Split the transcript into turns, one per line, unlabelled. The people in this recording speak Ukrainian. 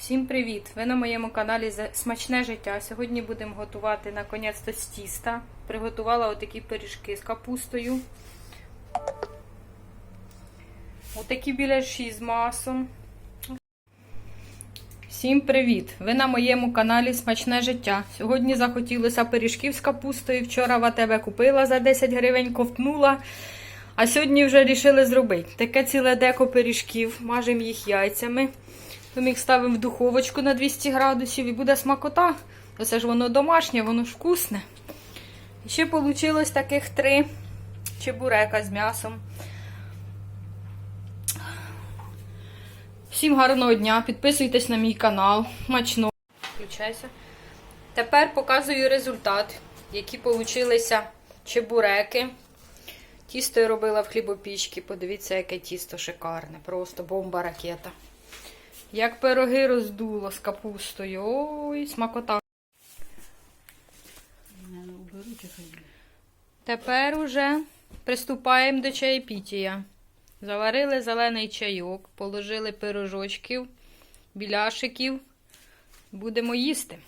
Всім привіт! Ви на моєму каналі Смачне життя. Сьогодні будемо готувати наконець-то з тіста. Приготувала отакі пиріжки з капустою. Отакі біляші з масом. Всім привіт! Ви на моєму каналі Смачне життя. Сьогодні захотілося пиріжків з капустою. Вчора в АТБ купила за 10 гривень, ковтнула. А сьогодні вже вирішили зробити. Таке ціле деко пиріжків. Мажемо їх яйцями. Потім їх ставимо в духовочку на 200 градусів і буде смакота. Оце ж воно домашнє, воно ж вкусне. І ще вийшло таких три чебурека з м'ясом. Всім гарного дня, підписуйтесь на мій канал. Смачно. Включайся. Тепер показую результат, які получилися чебуреки. Тісто я робила в хлібопічці. Подивіться, яке тісто шикарне. Просто бомба ракета. Як пироги роздуло з капустою. Ой, смакота. Тепер уже приступаємо до чаєпітія. Заварили зелений чайок, положили пирожочків, біляшиків. Будемо їсти.